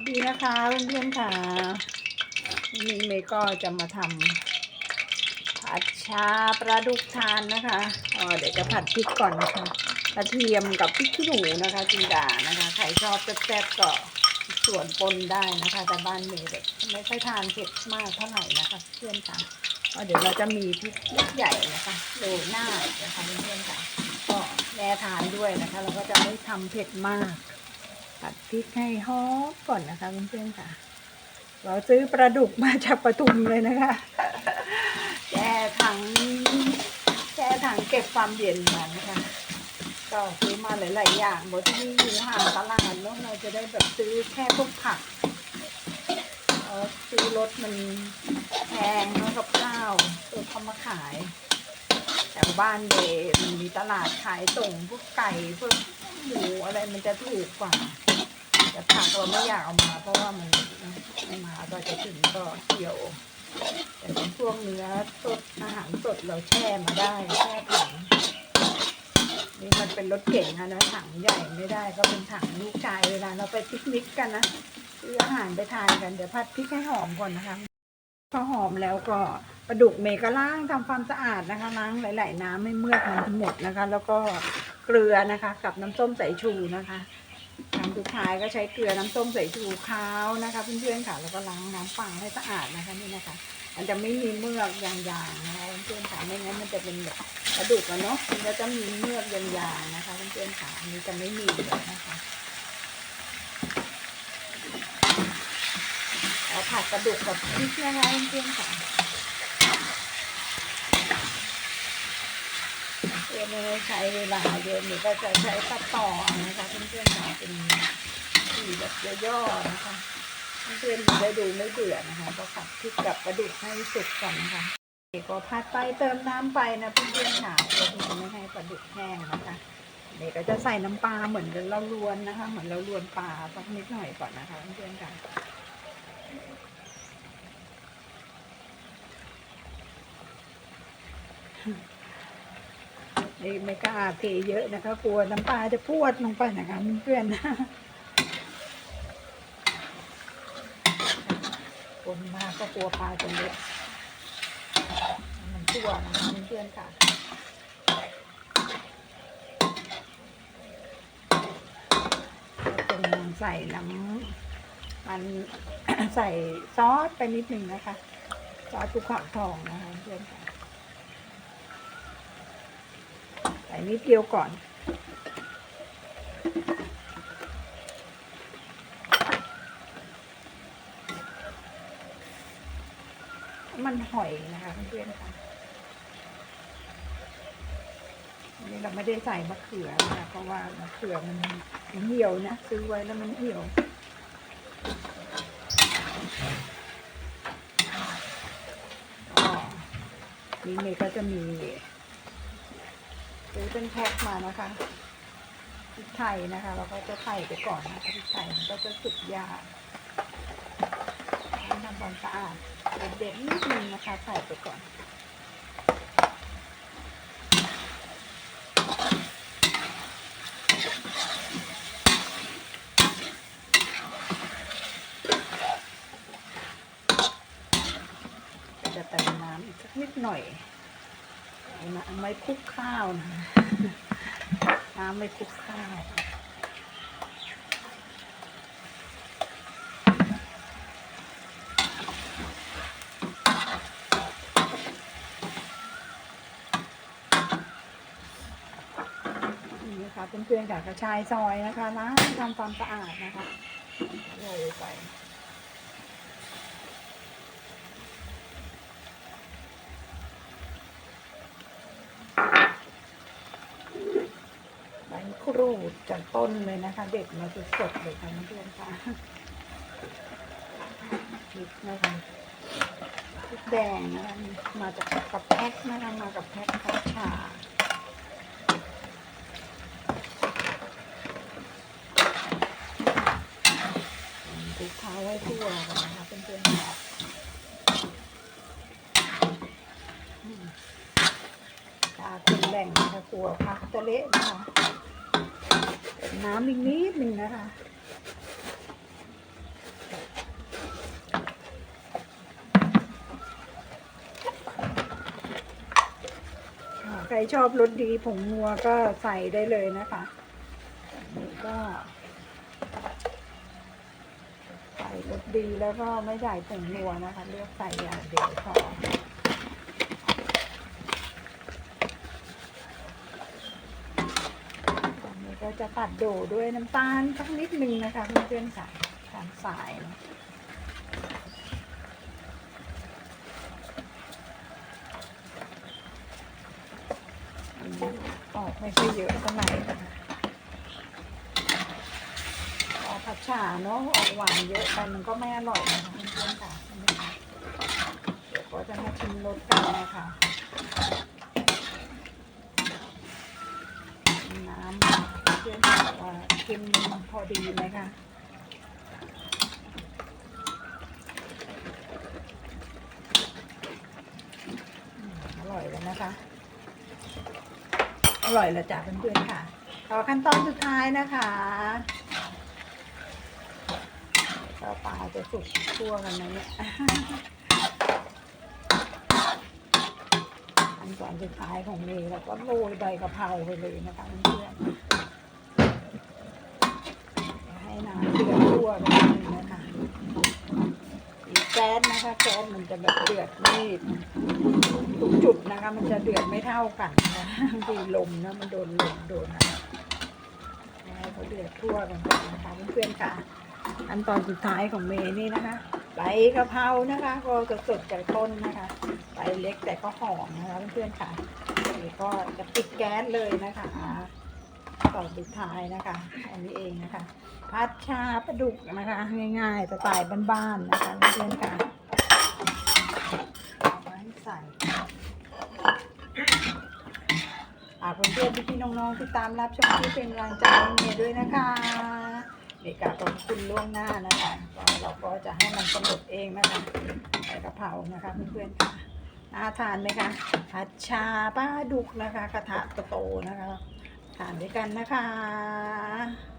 วัสดีนะคะเพื่อนๆค่ะวันนี้เมย์ก็จะมาทำผัดชาปลาดุกทานนะคะอ๋อเดี๋ยวจะผัดพริกก่อนนะคะกระเทียมกับพริกขี้หนูนะคะจินดานะคะใครชอบแซ่บๆก็ส่วนปนได้นะคะ แต่บ้านเมย์แบบไม่ค่อยทานเผ็ดมากเท่าไหร่นะคะเพื่อนค่ะก็เดี๋ยวเราจะมีพริกลูกใหญ่นะคะโรยหน้านะคะเพื่อนๆค่ะก็แม่ทานด้วยนะคะ เราก็จะไม่ทำเผ็ดมาก ผัดพริกให้หอมก่อนนะคะเพื่อนๆค่ะ เราซื้อปลาดุกมาจากปทุมเลยนะคะแช่ถังแช่ถังเก็บความเย็นมานะคะ ก็ซื้อมาหลายๆอย่างบที่นี่อยู่ห่างตลาดเนาะเราจะได้แบบซื้อแค่พวกผักซื้อรถมันแพงเนาะกับข้าวตัวเขามาขายแถวบ้านเดมันมีตลาดขายส่งพวกไก่พวกหมูอะไรมันจะถูกกว่า แต่ผักเราไม่อยากเอามาเพราะว่ามันไม่มาก็จะถึงก็เกี่ยว แต่เป็นพวกเนื้อสดอาหารสดเราแช่มาได้แช่ถังนี่มันเป็นรถเก่งอะนะถังใหญ่ไม่ได้ก็เป็นถังลูกชายเวลาเราไปปิกนิกกันนะซื้ออาหารไปทานกันเดี๋ยวผัดพริกให้หอมก่อนนะคะพอหอมแล้วก็ปลาดุกเมก็ล้างทำความสะอาดนะคะล้างหลาย ๆ น้ำไม่เมือกมันทั้งหมดนะคะ แล้วก็เกลือนะคะ กับน้ำส้มสายชูนะคะ สุดท้ายก็ใช้เกลือน้ำส้มสายชูขาวนะคะเพื่อนๆค่ะ แล้วก็ล้างน้ำเปล่าให้สะอาดนะคะนี่นะคะ มันจะไม่มีเมือกยางๆนะคะเพื่อนๆค่ะไม่งั้นมันจะเป็นแบบกระดูกอะเนาะมันก็จะมีเมือกยางๆนะคะเพื่อนๆค่ะอันนี้จะไม่มีเลยนะคะเอาผัดกระดูกกับพริกนะคะเพื่อนๆค่ะเพื่อน ไม่ได้ใช้เวลาเยอะหนูก็จะใช้ตัดต่อนะคะเพื่อนๆค่ะเป็นสีแบบย่อๆนะคะเพื่อนๆได้ดูไม่เบื่อนะคะก็ผัดพริกกับกระดูกให้สุกก่อนนะคะเด็กก็ผัดไปเติมน้ำไปนะเพื่อนๆค่ะเพื่อที่จะไม่ให้ปลาดุกแห้งนะคะเด็กก็จะใส่น้ำปลาเหมือนเราลวนนะคะ เหมือนเราลวนปลาสักนิดหน่อยก่อนนะคะเพื่อนๆค่ะนี่ ไม่กล้าเทเยอะนะคะกลัวน้ำปลาจะพวดลงไปนะคะเพื่อนๆคนมากก็กลัวปลาจะเล็กมันตัวนะคะเพื่อนๆค่ะก็เป็นใส่น้ำมันใส่ซอสไปนิดหนึ่งนะคะ ซอสภูเขาทองนะคะเพื่อนค่ะ ใส่นิดเดียวก่อน มันหอยนะคะเพื่อนๆค่ะอันนี้เราไม่ได้ใส่มะเขือนะคะเพราะว่ามะเขือมันเหี่ยวนะซื้อไว้แล้วมันเหี่ยวอ๋อนี่เมย์ก็จะมี ซื้อเป็นแพ็คมานะคะพริกไทยนะคะ เราก็จะใส่ไปก่อนนะคะพริกไทยมันก็จะสุกยากทำความสะอาดเด็ดๆนิดนึงนะคะใส่ไปก่อนจะเติมน้ำอีกสักนิดหน่อย น้ำไม่คุกข้าวนะน้ำไม่คุกข้าวนี่นะคะเพื่อนๆกับกระชายซอยนะคะล้างทำความสะอาดนะคะโรยไป รูดจากต้นเลยนะคะ เด็ดมาสดๆเลยค่ะเพื่อนค่ะพริกนะคะพริกแดงนะคะมาจากกับแพ็คนะคะมากับแพ็คค่ะค่ะคลุกเคล้าให้ทั่วก่อนนะคะเพื่อนๆอืมตาคนแบ่งนะคะกลัวพักจะเละนะคะ น้ำอีกนิดหนึ่งนะคะใครชอบรสดีผงนัวก็ใส่ได้เลยนะคะนี่ก็ใส่รสดีแล้วก็ไม่ใส่ผงนัวนะคะ เลือกใส่อย่างเดียวพอ ตอนนี้ก็จะปัดโดด้วยน้ำตาลสักนิดนึงนะคะเพื่อนๆค่ะตามสายนะออกไม่ค่อยเยอะเท่าไหร่นะคะออกผัดฉ่าเนาะออกหวานเยอะไปมันก็ไม่อร่อยนะคะเพื่อนๆค่ะเดี๋ยวก็จะมาชิมรสกันนะคะน้ำเพื่อนๆบอก ว่าเค็มพอดีไหมคะอร่อยแล้วนะคะ อร่อยแล้วจ้ะเพื่อนๆค่ะ ต่อขั้นตอนสุดท้ายนะคะก็ปลาจะสุกทั่วกันไหมเนี่ยขั้นตอนสุดท้ายของเมย์แล้วก็โรยใบกะเพราไปเลยนะคะเพื่อนๆให้น้ำเดือดทั่ วนเลยนะคะอีกแก๊สนะคะแก๊สมันจะแบบเดือดไม่ทุกจุดนะคะ มันจะเดือดไม่เท่ากันนะบางทีลมนะมันโดนลมโดนอะไรเขาเดือดทั่วกันก่อนะคะเพื่อนๆค่ะ อันตอนสุดท้ายของเมย์นี่นะคะใบกะเพรานะคะก็จะสดจากต้นนะคะใบเล็กแต่ก็หอมนะคะเพื่อนๆค่ะก็จะปิดแก๊สเลยนะคะ ต่อสุดท้ายนะคะ อันนี้เองนะคะ พัดชาปลาดุกนะคะ ง่ายๆสไตล์บ้านๆนะคะเพื่อนๆค่ะเอาไว้ใส่ฝากเพื่อนๆพี่ๆน้องๆที่ตามรับชมที่เป็นกำลังใจเมย์ด้วยนะคะเด็กกาบขอบคุณล่วงหน้านะคะก็เราก็จะให้มันกำหนดเองนะคะใส่กะเพรานะคะเพื่อนๆค่ะน่าทานไหมคะผัดชาปลาดุกนะคะ กระทะโตๆนะคะ ทานด้วยกันนะคะ